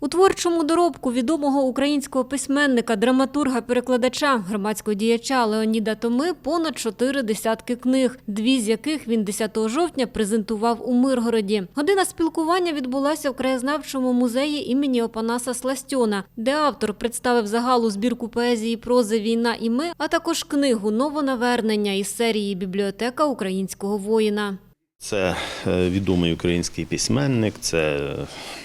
У творчому доробку відомого українського письменника, драматурга, перекладача, громадського діяча Леоніда Томи понад чотири десятки книг, дві з яких він 10 жовтня презентував у Миргороді. Година спілкування відбулася в краєзнавчому музеї імені Опанаса Сластьона, де автор представив загалу збірку поезії прози Війна і ми, а також книгу Новонавернення із серії Бібліотека українського воїна. Це е, відомий український письменник, це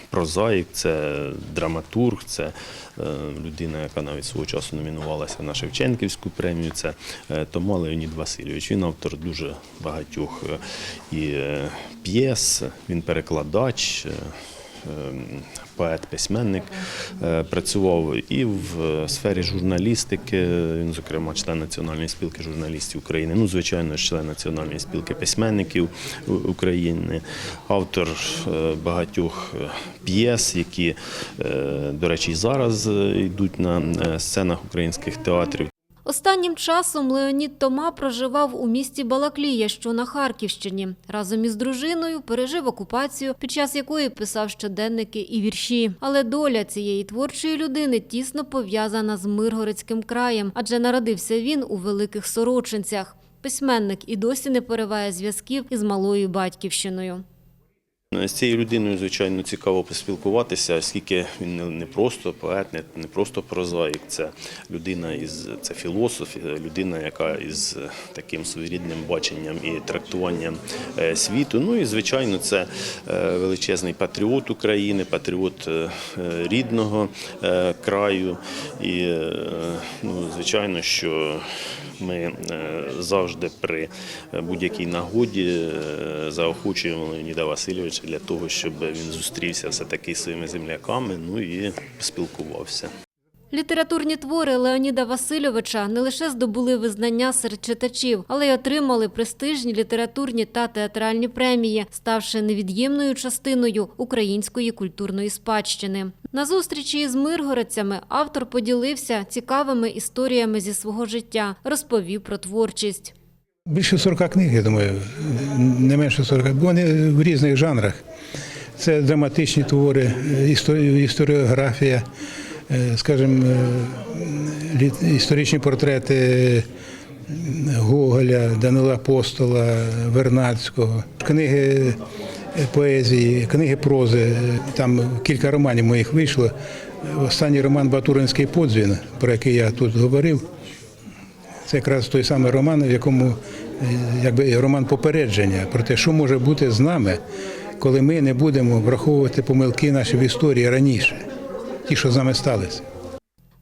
прозаїк, це драматург, це е, людина, яка навіть свого часу номінувалася на Шевченківську премію. Це е, Тома Леонід Васильович. Він автор дуже багатьох е, і е, п'єс, він перекладач. Е, е, Поет, письменник Е, працював і в е, сфері журналістики. Він, зокрема, член Національної спілки журналістів України. Ну, звичайно, член Національної спілки письменників України, автор е, багатьох п'єс, які, до речі, зараз йдуть на сценах українських театрів. Останнім часом Леонід Тома проживав у місті Балаклія, що на Харківщині. Разом із дружиною пережив окупацію, під час якої писав щоденники і вірші. Але доля цієї творчої людини тісно пов'язана з Миргородським краєм, адже народився він у Великих Сорочинцях. Письменник і досі не пориває зв'язків із малою батьківщиною. З цією людиною, звичайно, цікаво поспілкуватися, оскільки він не- просто поет, не, просто прозаїк, це людина із це філософ, е, людина, яка із е, таким своєрідним баченням і трактуванням е, світу. Ну і звичайно, це величезний патріот України, патріот рідного краю. І ну, звичайно, що ми завжди при будь-якій нагоді заохочуємо Леоніда Васильовича для того, щоб він зустрівся все-таки зі своїми земляками, ну і спілкувався. Літературні твори Леоніда Васильовича не лише здобули визнання серед читачів, але й отримали престижні літературні та театральні премії, ставши невід'ємною частиною української культурної спадщини. На зустрічі із миргородцями автор поділився цікавими історіями зі свого життя, розповів про творчість. Більше 40 книг, я думаю, не менше 40, бо вони в різних жанрах. Це драматичні твори, історіографія, е, скажімо, е, історичні портрети Гоголя, Данила Апостола, Вернадського, книги поезії, книги прози. Там кілька романів моїх вийшло. Останній роман Батуринський подзвін, про який я тут говорив. Це якраз той самий роман, в якому е, якби роман попередження про те, що може бути з нами, коли ми не будемо враховувати помилки наші в історії раніше, ті, що з нами сталися.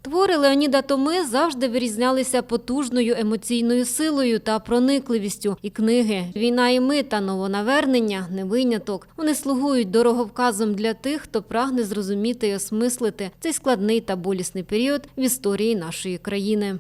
Твори Леоніда Томи завжди вирізнялися потужною емоційною силою та проникливістю. І книги Війна і ми та новонавернення не виняток. Вони слугують дороговказом для тих, хто прагне зрозуміти і осмислити цей складний та болісний період в історії нашої країни.